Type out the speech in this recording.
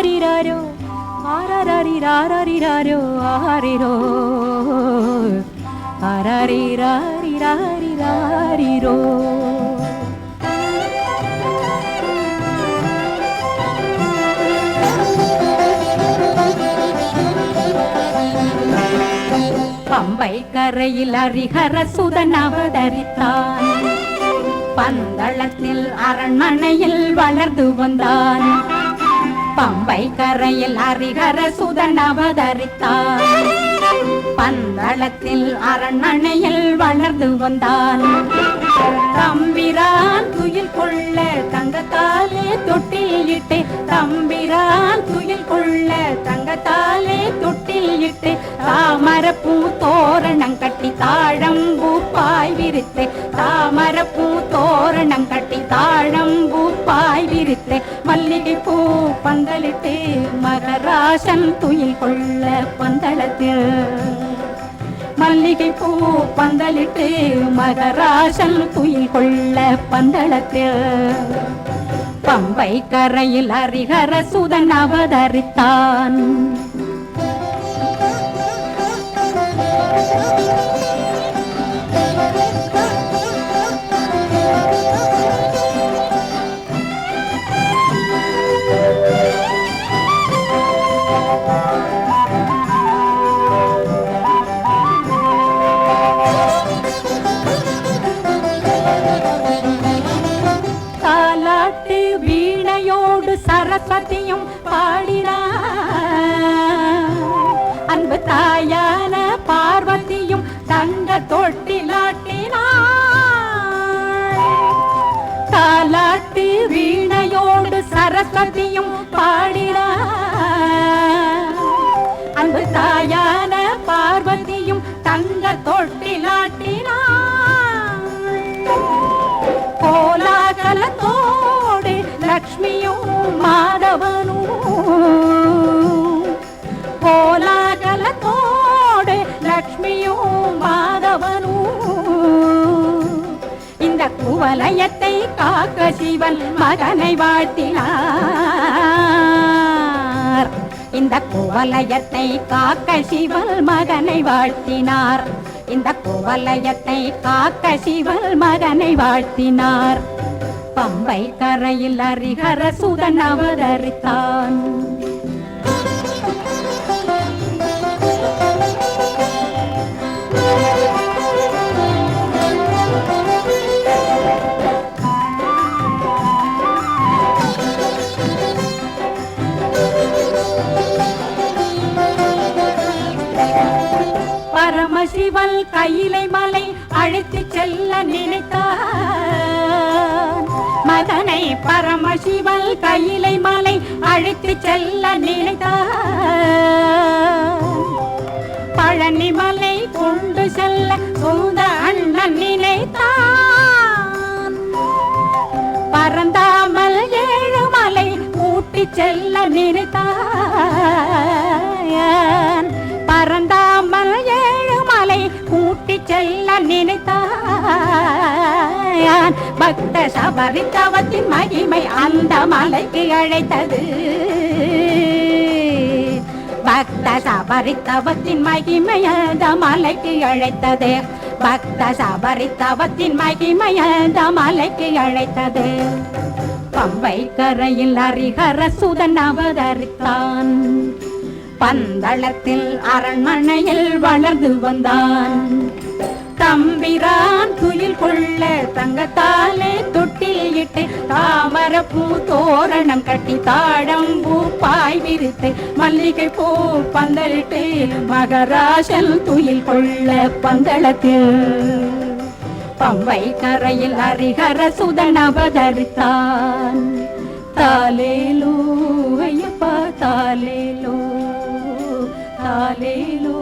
ஆரிராரோ ஆரரரிராரரிராரோ ஆரிரோ ஆரரிராரிராரிராரிரோ. பம்பை கரையில் அரிகர சுதன் அவதரித்தான். பந்தளத்தில் அரண்மனையில் வளர்ந்து வந்தான். பம்பை கரையில் அரிகர சுதன் அவதரித்தார் பந்தளத்தில் அரண்மனையில் வளர்ந்து வந்தான். தம்பிரான் துயில் கொள்ள தங்கத்தாலே தொட்டில் இட்டு தம்பிரான் துயில் கொள்ள தங்கத்தால் பந்தலிட்டே மல்லிகை பூ பந்தலிட்டு மகராசன் துயில் கொள்ள பந்தளத்தில் மல்லிகை பூ பந்தலிட்டு மகராசன் துயில் கொள்ள பந்தளத்தில் பம்பை கரையில் அரிகர சுதன் அவதரித்தான். சரஸ்வதியும் பாடினார் அன்பு தாயான பார்வதியும் தங்க தொட்டிலாட்டினார் தாலாட்டு வீணையோடு சரஸ்வதியும் பாடினார் அன்பு தாயான பார்வதியும் தங்க தொட்டிலாட்டினார் குவலயத்தை காக்க சிவன் மகனை வாழ்த்தினார். இந்த குவலயத்தை காக்க சிவன் மகனை வாழ்த்தினார். இந்த குவலயத்தை காக்க சிவன் மகனை வாழ்த்தினார். பம்பை கரையில் அரிகர சுதன் அவதரித்தான். கையிலை மலை அழைத்து செல்ல நினைத்தான். மதனை பரமசிவன் கையிலை மலை அழைத்து செல்ல நினைத்தான். பழனி மலை கொண்டு செல்ல சொந்த அண்ணன் நினைத்தான். பரந்தாமல் ஏழு மலை ஊட்டி செல்ல நினைத்தான். எல்லாம் நினைத்தான். பக்த சபரித்தவத்தின் மகிமை அந்த மலைக்கு அழைத்தது. பக்த சபரித்தவத்தின் மகிமை அந்த மலைக்கு அழைத்தது. பக்த சபரித்தவத்தின் மகிமை அந்த மலைக்கு அழைத்தது. பம்பை கரையில் அரிகர சுதன் அவதரித்தான். பந்தளத்தில் அரண்மனையில் வளர்ந்து வந்தான். தம்பிரான் துயில் கொள்ள தங்கத்தாலே தொட்டில் இட்டு தாமர பூ தோரணம் கட்டி தாழம்பூ பாய் விரித்து மல்லிகை பூ பந்தலிட்டு மகராசல் துயில் கொள்ள பந்தளத்தில் பம்பை கரையில் ஹரிஹர சுதன் அவதரித்தான். தாலேலோ ஐயப்பா தாலேலோ தாலேலோ